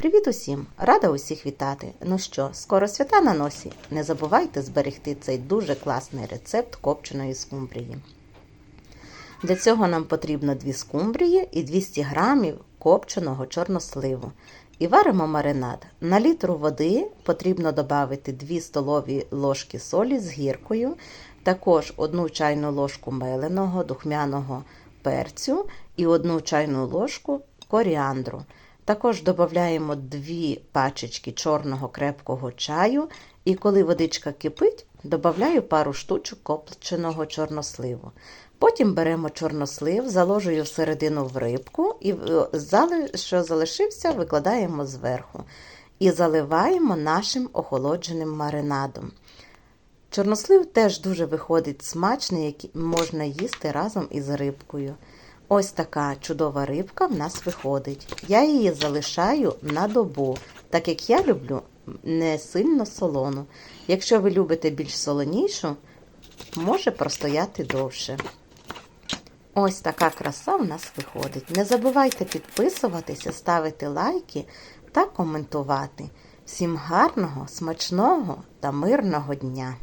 Привіт усім! Рада усіх вітати! Ну що, скоро свята на носі. Не забувайте зберегти цей дуже класний рецепт копченої скумбрії. Для цього нам потрібно 2 скумбрії і 200 грамів копченого чорносливу. І варимо маринад. На літру води потрібно додати 2 столові ложки солі з гіркою, також 1 чайну ложку меленого духмяного перцю і 1 чайну ложку коріандру. Також додаємо 2 пачечки чорного крепкого чаю, і коли водичка кипить, додаю пару штучок копченого чорносливу. Потім беремо чорнослив, заложую всередину в рибку і що залишився, викладаємо зверху. І заливаємо нашим охолодженим маринадом. Чорнослив теж дуже виходить смачний, який можна їсти разом із рибкою. Ось така чудова рибка в нас виходить. Я її залишаю на добу, так як я люблю не сильно солону. Якщо ви любите більш солонішу, може простояти довше. Ось така краса в нас виходить. Не забувайте підписуватися, ставити лайки та коментувати. Всім гарного, смачного та мирного дня!